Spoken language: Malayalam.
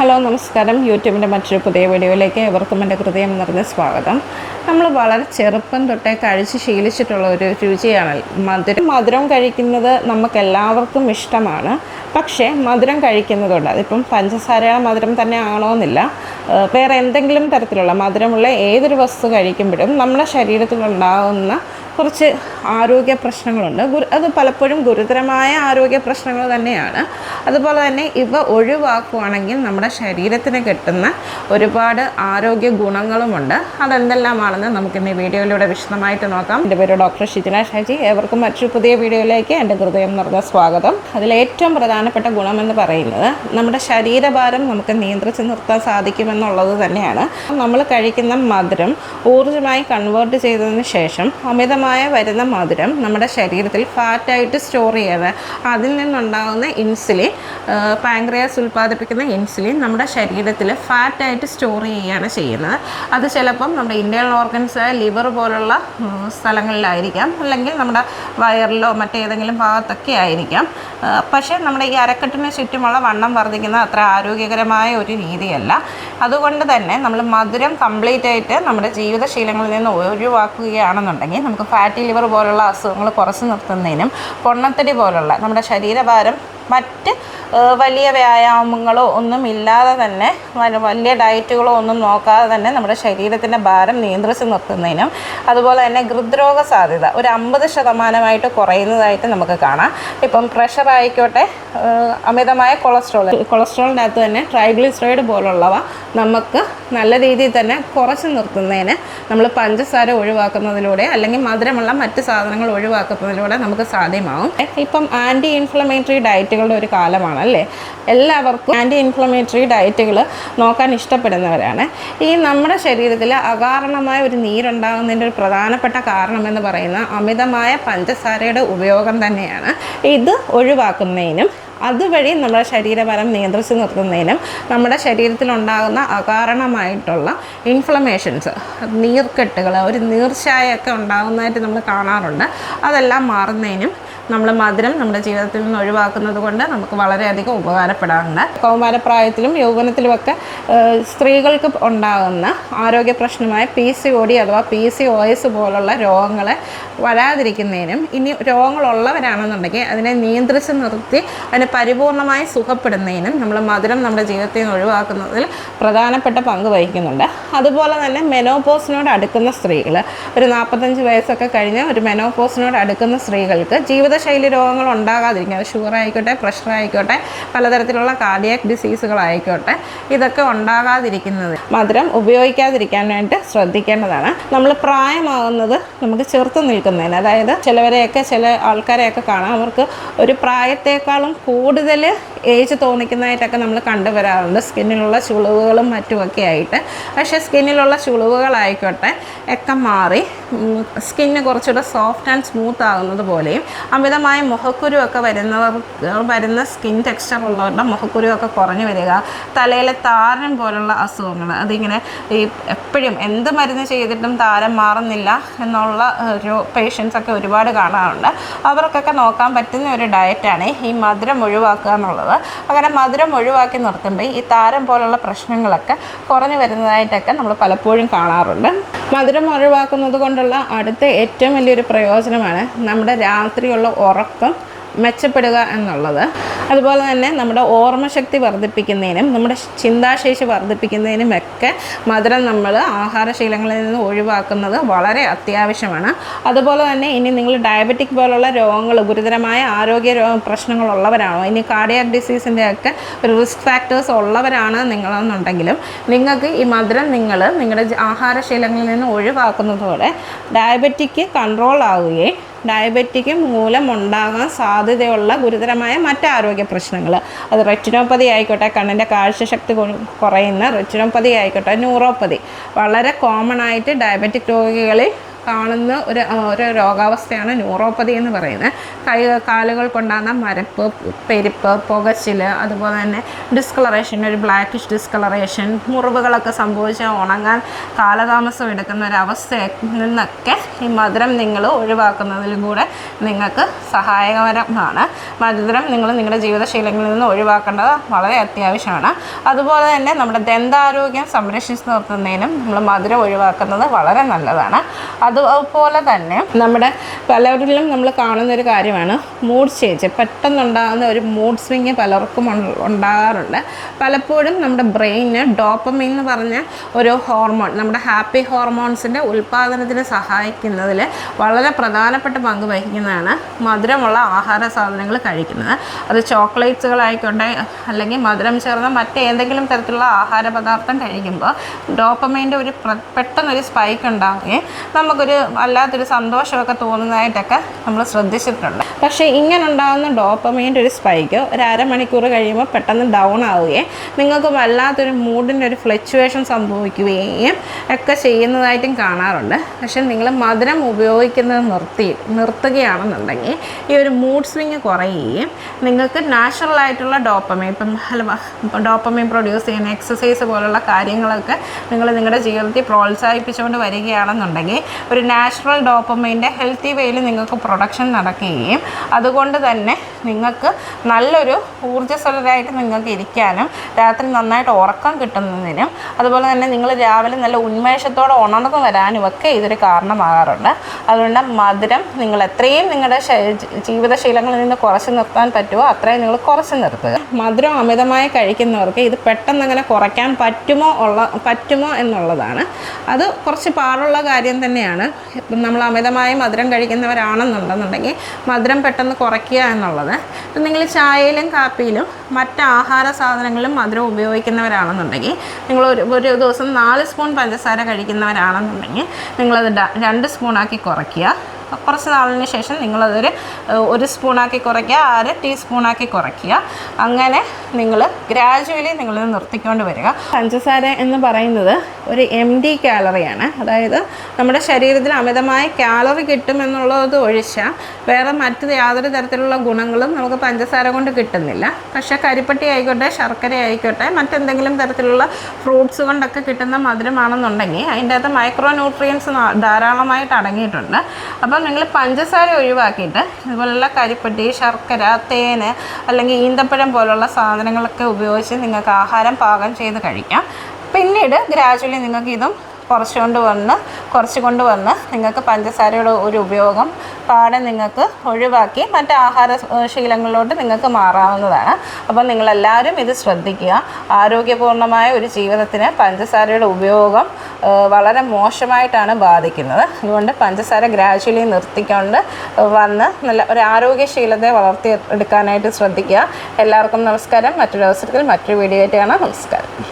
ഹലോ നമസ്കാരം. യൂട്യൂബിന്റെ മറ്റൊരു പുതിയ വീഡിയോയിലേക്ക് എവർക്കും എന്റെ ഹൃദയം നിറഞ്ഞ സ്വാഗതം. നമ്മൾ വളരെ ചെറുപ്പം തൊട്ടേ കഴിച്ച് ശീലിച്ചിട്ടുള്ള ഒരു രുചിയാണ്. മധുരം മധുരം കഴിക്കുന്നത് നമുക്ക് എല്ലാവർക്കും ഇഷ്ടമാണ്. പക്ഷേ മധുരം കഴിക്കുന്നതുകൊണ്ട് അതിപ്പം പഞ്ചസാര മധുരം തന്നെ ആണോന്നില്ല വേറെ എന്തെങ്കിലും തരത്തിലുള്ള മധുരമുള്ള ഏതൊരു വസ്തു കഴിക്കുമ്പോഴും നമ്മുടെ ശരീരത്തിലുണ്ടാകുന്ന കുറച്ച് ആരോഗ്യ പ്രശ്നങ്ങളുണ്ട്. ഗുരു അത് പലപ്പോഴും ഗുരുതരമായ ആരോഗ്യ പ്രശ്നങ്ങൾ തന്നെയാണ്. അതുപോലെ തന്നെ ഇവ ഒഴിവാക്കുകയാണെങ്കിൽ നമ്മുടെ ശരീരത്തിന് കിട്ടുന്ന ഒരുപാട് ആരോഗ്യ ഗുണങ്ങളുമുണ്ട്. അതെന്തെല്ലാമാണെന്ന് നമുക്കിന്ന് ഈ വീഡിയോയിലൂടെ വിശദമായിട്ട് നോക്കാം. എന്റെ പേര് ഡോക്ടർ ഷിജിന ഷാജി. ഏവർക്കും മറ്റൊരു പുതിയ വീഡിയോയിലേക്ക് എന്റെ ഹൃദയം നിറഞ്ഞ സ്വാഗതം. അതിലേറ്റവും പ്രധാനപ്പെട്ട ഗുണമെന്ന് പറയുന്നത് നമ്മുടെ ശരീരഭാരം നമുക്ക് നിയന്ത്രിച്ച് നിർത്താൻ സാധിക്കുമെന്നുള്ളത് തന്നെയാണ്. നമ്മൾ കഴിക്കുന്ന മധുരം ഊർജമായി കൺവേർട്ട് ചെയ്തതിന് ശേഷം അമിതമായ വരുന്ന മധുരം നമ്മുടെ ശരീരത്തിൽ ഫാറ്റായിട്ട് സ്റ്റോർ ചെയ്യാതെ അതിൽ നിന്നുണ്ടാകുന്ന ഇൻസുലിൻ പാങ്ക്രിയാസ് ഉൽപ്പാദിപ്പിക്കുന്ന ഇൻസുലിൻ നമ്മുടെ ശരീരത്തിൽ ഫാറ്റായിട്ട് സ്റ്റോർ ചെയ്യുകയാണ് ചെയ്യുന്നത്. അത് ചിലപ്പം നമ്മുടെ ഇന്റേണൽ ഓർഗൻസ് ലിവർ പോലുള്ള സ്ഥലങ്ങളിലായിരിക്കാം. അല്ലെങ്കിൽ നമ്മുടെ വയറിലോ മറ്റേതെങ്കിലും ഭാഗത്തൊക്കെ ആയിരിക്കാം. പക്ഷേ നമ്മുടെ ഈ അരക്കെട്ടിന് ചുറ്റുമുള്ള വണ്ണം വർദ്ധിക്കുന്ന അത്ര ആരോഗ്യകരമായ ഒരു രീതിയല്ല. അതുകൊണ്ട് തന്നെ നമ്മൾ മധുരം കംപ്ലീറ്റ് ആയിട്ട് നമ്മുടെ ജീവിതശീലങ്ങളിൽ നിന്ന് ഒഴിവാക്കുകയാണെന്നുണ്ടെങ്കിൽ നമുക്ക് ഫാറ്റി ലിവർ പോലുള്ള അസുഖങ്ങൾ കുറച്ച് നിർത്തുന്നതിനും പൊണ്ണത്തടി പോലുള്ള നമ്മുടെ ശരീരഭാരം മറ്റ് വലിയ വ്യായാമങ്ങളോ ഒന്നും ഇല്ലാതെ തന്നെ വലിയ ഡയറ്റുകളോ ഒന്നും നോക്കാതെ തന്നെ നമ്മുടെ ശരീരത്തിന്റെ ഭാരം നിയന്ത്രിച്ച് നിർത്തുന്നതിനും അതുപോലെ തന്നെ ഹൃദ്രോഗ സാധ്യത ഒരു അമ്പത് ശതമാനമായിട്ട് കുറയുന്നതായിട്ട് നമുക്ക് കാണാം. ഇപ്പം പ്രഷർ ആയിക്കോട്ടെ അമിതമായ കൊളസ്ട്രോൾ കൊളസ്ട്രോളിന്റെ അകത്ത് തന്നെ ട്രൈഗ്ലിസറൈഡ് പോലുള്ളവ നമുക്ക് നല്ല രീതിയിൽ തന്നെ കുറച്ച് നിർത്തുന്നതിന് നമ്മൾ പഞ്ചസാര ഒഴിവാക്കുന്നതിലൂടെ അല്ലെങ്കിൽ മധുരമുള്ള മറ്റ് സാധനങ്ങൾ ഒഴിവാക്കുന്നതിലൂടെ നമുക്ക് സാധ്യമാവും ഇപ്പം ആന്റി ഇൻഫ്ലമേറ്ററി ഡയറ്റുകളുടെ ഒരു കാലമാണ് അല്ലേ എല്ലാവർക്കും ആന്റി ഇൻഫ്ലമേറ്ററി ഡയറ്റുകൾ നോക്കാൻ ഇഷ്ടപ്പെടുന്നവരാണ്. ഈ നമ്മുടെ ശരീരത്തിൽ അകാരണമായ ഒരു നീരുണ്ടാകുന്നതിന്റെ ഒരു പ്രധാനപ്പെട്ട കാരണമെന്ന് പറയുന്ന അമിതമായ പഞ്ചസാരയുടെ ഉപയോഗം തന്നെയാണ് ഇത് ഒഴിവാക്കുന്നതിനും അതുവഴി നമ്മുടെ ശരീരഭാരം നിയന്ത്രിച്ച് നിർത്തുന്നതിനും നമ്മുടെ ശരീരത്തിലുണ്ടാകുന്ന അകാരണമായിട്ടുള്ള ഇൻഫ്ലമേഷൻസ് നീർക്കെട്ടുകൾ ഒരു നീർച്ചായൊക്കെ ഉണ്ടാകുന്നതായിട്ട് നമ്മൾ കാണാറുണ്ട്. അതെല്ലാം മാറുന്നതിനും നമ്മൾ മധുരം നമ്മുടെ ജീവിതത്തിൽ നിന്ന് ഒഴിവാക്കുന്നത് കൊണ്ട് നമുക്ക് വളരെയധികം ഉപകാരപ്പെടാറുണ്ട്. കൗമാരപ്രായത്തിലും യൗവനത്തിലുമൊക്കെ സ്ത്രീകൾക്ക് ഉണ്ടാകുന്ന ആരോഗ്യ പ്രശ്നമായ പി സി ഒ ഡി അഥവാ പി സി ഒ എസ് പോലുള്ള രോഗങ്ങളെ വരാതിരിക്കുന്നതിനും ഇനി രോഗങ്ങളുള്ളവരാണെന്നുണ്ടെങ്കിൽ അതിനെ നിയന്ത്രിച്ച് നിർത്തി അതിനെ പരിപൂർണമായി സുഖപ്പെടുന്നതിനും നമ്മൾ മധുരം നമ്മുടെ ജീവിതത്തിൽ നിന്ന് ഒഴിവാക്കുന്നതിൽ പ്രധാനപ്പെട്ട പങ്ക് വഹിക്കുന്നുണ്ട്. അതുപോലെ തന്നെ മെനോപോസിനോട് അടുക്കുന്ന സ്ത്രീകൾ ഒരു നാൽപ്പത്തഞ്ച് വയസ്സൊക്കെ കഴിഞ്ഞ് ഒരു മെനോപോസിനോട് അടുക്കുന്ന സ്ത്രീകൾക്ക് ജീവിതശൈലി രോഗങ്ങൾ ഉണ്ടാകാതിരിക്കുക ഷുഗർ ആയിക്കോട്ടെ പ്രഷർ ആയിക്കോട്ടെ പലതരത്തിലുള്ള കാർഡിയാക് ഡിസീസുകളായിക്കോട്ടെ ഇതൊക്കെ ഉണ്ടാകാതിരിക്കുന്നത്. മധുരം ഉപയോഗിക്കാതിരിക്കാനായിട്ട് ശ്രദ്ധിക്കേണ്ടതാണ്. നമ്മൾ പ്രായമാകുന്നത് നമുക്ക് ചെറുത്ത് നിൽക്കുന്നതിന് അതായത് ചിലവരെയൊക്കെ ചില ആൾക്കാരെയൊക്കെ കാണാം അവർക്ക് ഒരു പ്രായത്തെക്കാളും കൂടുതൽ ഏജ് തോന്നിക്കുന്നതായിട്ടൊക്കെ നമ്മൾ കണ്ടുവരാറുണ്ട്. സ്കിന്നിലുള്ള ചുളിവുകളും മറ്റുമൊക്കെ ആയിട്ട്. പക്ഷേ സ്കിന്നിലുള്ള ചുളിവുകളായിക്കോട്ടെ ഒക്കെ മാറി സ്കിന്ന് കുറച്ചുകൂടെ സോഫ്റ്റ് ആൻഡ് സ്മൂത്ത് ആകുന്നത് പോലെയും അമിതമായ മുഖക്കുരു ഒക്കെ വരുന്നവർ വരുന്ന സ്കിൻ ടെക്സ്ചർ ഉള്ളവരുടെ മുഖക്കുരു ഒക്കെ കുറഞ്ഞു വരിക. തലയിലെ താരൻ പോലുള്ള അസുഖങ്ങൾ. അതിങ്ങനെ ഈ എപ്പോഴും എന്ത് മരുന്ന് ചെയ്തിട്ടും താരം മാറുന്നില്ല എന്നുള്ള ഒരു പേഷ്യൻസ് ഒക്കെ ഒരുപാട് കാണാറുണ്ട്. അവർക്കൊക്കെ നോക്കാൻ പറ്റുന്ന ഒരു ഡയറ്റാണ് ഈ മധുരം ഒഴിവാക്കുക എന്നുള്ളത്. അങ്ങനെ മധുരം ഒഴിവാക്കി നിർത്തുമ്പോൾ ഈ താരം പോലുള്ള പ്രശ്നങ്ങളൊക്കെ കുറഞ്ഞു വരുന്നതായിട്ടൊക്കെ നമ്മൾ പലപ്പോഴും കാണാറുണ്ട്. മധുരം ഒഴിവാക്കുന്നത് കൊണ്ടുള്ള അടുത്ത ഏറ്റവും വലിയൊരു പ്രയോജനമാണ് നമ്മുടെ രാത്രിയുള്ള ഉറക്കം. മെച്ചപ്പെടുക എന്നുള്ളത്. അതുപോലെ തന്നെ നമ്മുടെ ഓർമ്മശക്തി വർദ്ധിപ്പിക്കുന്നതിനും നമ്മുടെ ചിന്താശേഷി വർദ്ധിപ്പിക്കുന്നതിനും ഒക്കെ മധുരം നമ്മൾ ആഹാരശീലങ്ങളിൽ നിന്ന് ഒഴിവാക്കുന്നത് വളരെ അത്യാവശ്യമാണ്. അതുപോലെ തന്നെ ഇനി നിങ്ങൾ ഡയബറ്റിക് പോലുള്ള രോഗങ്ങൾ ഗുരുതരമായ ആരോഗ്യ രോഗ പ്രശ്നങ്ങളുള്ളവരാണോ ഇനി കാർഡിയാക് ഡിസീസിന്റെ ഒക്കെ ഒരു റിസ്ക് ഫാക്ടേഴ്സ് ഉള്ളവരാണ് നിങ്ങളെന്നുണ്ടെങ്കിലും നിങ്ങൾക്ക് ഈ മധുരം നിങ്ങൾ നിങ്ങളുടെ ആഹാരശീലങ്ങളിൽ നിന്ന് ഒഴിവാക്കുന്നതോടെ ഡയബറ്റിക് കൺട്രോൾ ആവുകയും ഡയബറ്റിക് മൂലം ഉണ്ടാകാൻ സാധ്യതയുള്ള ഗുരുതരമായ മറ്റ് ആരോഗ്യ പ്രശ്നങ്ങൾ. അത് റെറ്റിനോപ്പതി ആയിക്കോട്ടെ കണ്ണിന്റെ കാഴ്ചശക്തി കുറയുന്ന റെറ്റിനോപ്പതി ആയിക്കോട്ടെ ന്യൂറോപ്പതി. വളരെ കോമൺ ആയിട്ട് ഡയബറ്റിക് രോഗികളിൽ കാണുന്ന ഒരു ഒരു രോഗാവസ്ഥയാണ് ന്യൂറോപ്പതി എന്ന് പറയുന്നത്. കൈ കാലുകൾ കൊണ്ടാകുന്ന മരപ്പ് പെരുപ്പ് പുകച്ചിൽ അതുപോലെ തന്നെ ഡിസ്കളറേഷൻ ഒരു ബ്ലാക്കിഷ് ഡിസ്കളറേഷൻ മുറിവുകളൊക്കെ സംഭവിച്ച് ഉണങ്ങാൻ കാലതാമസം എടുക്കുന്ന ഒരു അവസ്ഥയിൽ നിന്നൊക്കെ ഈ മധുരം നിങ്ങൾ ഒഴിവാക്കുന്നതിലും നിങ്ങൾക്ക് സഹായകരമാണ്. മധുരം നിങ്ങൾ നിങ്ങളുടെ ജീവിതശീലങ്ങളിൽ നിന്ന് ഒഴിവാക്കേണ്ടത് വളരെ അത്യാവശ്യമാണ്. അതുപോലെ തന്നെ നമ്മുടെ ദന്താരോഗ്യം സംരക്ഷിച്ച് നിർത്തുന്നതിനും നമ്മൾ മധുരം ഒഴിവാക്കുന്നത് വളരെ നല്ലതാണ്. അതുപോലെ തന്നെ നമ്മുടെ പലരിലും നമ്മൾ കാണുന്ന ഒരു കാര്യമാണ് മൂഡ് ചേഞ്ച് പെട്ടെന്നുണ്ടാകുന്ന ഒരു മൂഡ് സ്വിങ് പലർക്കും ഉണ്ട- ഉണ്ടാകാറുണ്ട്. പലപ്പോഴും നമ്മുടെ ബ്രെയിന് ഡോപ്പമീൻ എന്ന് പറഞ്ഞ ഒരു ഹോർമോൺ നമ്മുടെ ഹാപ്പി ഹോർമോൺസിന്റെ ഉൽപ്പാദനത്തിന് സഹായിക്കുന്നതിൽ വളരെ പ്രധാനപ്പെട്ട പങ്ക് വഹിക്കുന്നതാണ് മധുരമുള്ള ആഹാര സാധനങ്ങൾ കഴിക്കുന്നത്. അത് ചോക്ലേറ്റ്സുകളായിക്കോട്ടെ അല്ലെങ്കിൽ മധുരം ചേർന്ന മറ്റേതെങ്കിലും തരത്തിലുള്ള ആഹാര പദാർത്ഥം കഴിക്കുമ്പോൾ ഡോപ്പമൈന്റെ ഒരു പെട്ടെന്നൊരു സ്പൈക്ക് ഉണ്ടാവുകയും നമുക്കൊരു വല്ലാത്തൊരു സന്തോഷമൊക്കെ തോന്നുന്നതായിട്ടൊക്കെ നമ്മൾ ശ്രദ്ധിച്ചിട്ടുണ്ട്. പക്ഷേ ഇങ്ങനെ ഉണ്ടാകുന്ന ഡോപ്പമൈന്റെ ഒരു സ്പൈക്ക് ഒരു അരമണിക്കൂർ കഴിയുമ്പോൾ പെട്ടെന്ന് ഡൗൺ ആവുകയും നിങ്ങൾക്ക് വല്ലാത്തൊരു മൂഡിന്റെ ഒരു ഫ്ലക്ച്വേഷൻ സംഭവിക്കുകയും ഒക്കെ ചെയ്യുന്നതായിട്ടും കാണാറുണ്ട്. പക്ഷേ നിങ്ങൾ മധുരം ഉപയോഗിക്കുന്നത് നിർത്തി നിർത്തുകയാണെന്നുണ്ടെങ്കിൽ ഈ ഒരു മൂഡ് സ്വിങ് കുറയുകയും നിങ്ങൾക്ക് നാച്ചുറൽ ആയിട്ടുള്ള ഡോപ്പമൈൻ ഇപ്പം ഡോപ്പമൈൻ പ്രൊഡ്യൂസ് ചെയ്യുന്ന എക്സസൈസ് പോലുള്ള കാര്യങ്ങളൊക്കെ നിങ്ങൾ നിങ്ങളുടെ ജീവിതത്തിൽ പ്രോത്സാഹിപ്പിച്ചുകൊണ്ട് വരികയാണെന്നുണ്ടെങ്കിൽ ഒരു നാച്ചുറൽ ഡോപ്പമൈന്റെ ഹെൽത്തി വേയിൽ നിങ്ങൾക്ക് പ്രൊഡക്ഷൻ നടക്കുകയും അതുകൊണ്ട് തന്നെ നിങ്ങൾക്ക് നല്ലൊരു ഊർജസ്വലരായിട്ട് നിങ്ങൾക്ക് ഇരിക്കാനും രാത്രി നന്നായിട്ട് ഉറക്കം കിട്ടുന്നതിനും അതുപോലെ തന്നെ നിങ്ങൾ രാവിലെ നല്ല ഉന്മേഷത്തോടെ ഉണർന്നു വരാനും ഒക്കെ ഇതൊരു കാരണമാകാറുണ്ട്. അതുകൊണ്ട് മധുരം നിങ്ങൾ എത്രയും നിങ്ങളുടെ ജീവിതശീലങ്ങളിൽ നിന്ന് കുറച്ച് നിർത്താൻ പറ്റുമോ അത്രയും നിങ്ങൾ കുറച്ച് നിർത്തുക. മധുരം അമിതമായി കഴിക്കുന്നവർക്ക് ഇത് പെട്ടെന്ന് അങ്ങനെ കുറയ്ക്കാൻ പറ്റുമോ ഉള്ള പറ്റുമോ എന്നുള്ളതാണ്. അത് കുറച്ച് പാടുള്ള കാര്യം തന്നെയാണ്. ഇപ്പം നമ്മൾ അമിതമായി മധുരം കഴിക്കുന്നവരാണെന്നുണ്ടെന്നുണ്ടെങ്കിൽ മധുരം പെട്ടെന്ന് കുറയ്ക്കുക എന്നുള്ളത്. ഇപ്പം നിങ്ങൾ ചായയിലും കാപ്പിയിലും മറ്റ് ആഹാര സാധനങ്ങളിലും മധുരം ഉപയോഗിക്കുന്നവരാണെന്നുണ്ടെങ്കിൽ നിങ്ങൾ ഒരു ഒരു ദിവസം നാല് സ്പൂൺ പഞ്ചസാര കഴിക്കുന്നവരാണെന്നുണ്ടെങ്കിൽ നിങ്ങളത് രണ്ട് സ്പൂണാക്കി കുറയ്ക്കുക. കുറച്ച് നാളിന് ശേഷം നിങ്ങളതൊരു ഒരു സ്പൂണാക്കി കുറയ്ക്കുക അര ടീസ്പൂണാക്കി കുറയ്ക്കുക. അങ്ങനെ നിങ്ങൾ ഗ്രാജുവലി നിങ്ങൾ നിർത്തിക്കൊണ്ട് വരിക. പഞ്ചസാര എന്ന് പറയുന്നത് ഒരു എം ഡി കാലറിയാണ് അതായത് നമ്മുടെ ശരീരത്തിൽ അമിതമായ കാലറി കിട്ടുമെന്നുള്ളത് ഒഴിച്ചാൽ വേറെ മറ്റ് യാതൊരു തരത്തിലുള്ള ഗുണങ്ങളും നമുക്ക് പഞ്ചസാര കൊണ്ട് കിട്ടുന്നില്ല. പക്ഷേ കരിപ്പട്ടി ആയിക്കോട്ടെ ശർക്കര ആയിക്കോട്ടെ മറ്റെന്തെങ്കിലും തരത്തിലുള്ള ഫ്രൂട്ട്സ് കൊണ്ടൊക്കെ കിട്ടുന്ന മധുരമാണെന്നുണ്ടെങ്കിൽ അതിന്റെ അകത്ത് മൈക്രോ ന്യൂട്രിയൻസ് ധാരാളമായിട്ട് അടങ്ങിയിട്ടുണ്ട്. അപ്പം നിങ്ങൾ പഞ്ചസാര ഒഴിവാക്കിയിട്ട് ഇതുപോലുള്ള കരിപ്പട്ടി ശർക്കര തേന് അല്ലെങ്കിൽ ഈന്തപ്പഴം പോലുള്ള സാധനങ്ങളൊക്കെ ഉപയോഗിച്ച് നിങ്ങൾക്ക് ആഹാരം പാകം ചെയ്ത് കഴിക്കാം. പിന്നീട് ഗ്രാജുവലി നിങ്ങൾക്ക് ഇതും കുറച്ചുകൊണ്ട് വന്ന് കുറച്ച് കൊണ്ട് വന്ന് നിങ്ങൾക്ക് പഞ്ചസാരയുടെ ഒരു ഉപയോഗം പാടെ നിങ്ങൾക്ക് ഒഴിവാക്കി മറ്റ് ആഹാര ശീലങ്ങളിലോട്ട് നിങ്ങൾക്ക് മാറാവുന്നതാണ്. അപ്പോൾ നിങ്ങളെല്ലാവരും ഇത് ശ്രദ്ധിക്കുക. ആരോഗ്യപൂർണമായ ഒരു ജീവിതത്തിന് പഞ്ചസാരയുടെ ഉപയോഗം വളരെ മോശമായിട്ടാണ് ബാധിക്കുന്നത്. അതുകൊണ്ട് പഞ്ചസാര ഗ്രാജുവലി നിർത്തിക്കൊണ്ട് വന്ന് നല്ല ഒരു ആരോഗ്യശീലത്തെ വളർത്തി എടുക്കാനായിട്ട് ശ്രദ്ധിക്കുക. എല്ലാവർക്കും നമസ്കാരം. മറ്റൊരു അവസരത്തിൽ മറ്റൊരു വീഡിയോ ആയിട്ട് കാണാം. നമസ്കാരം.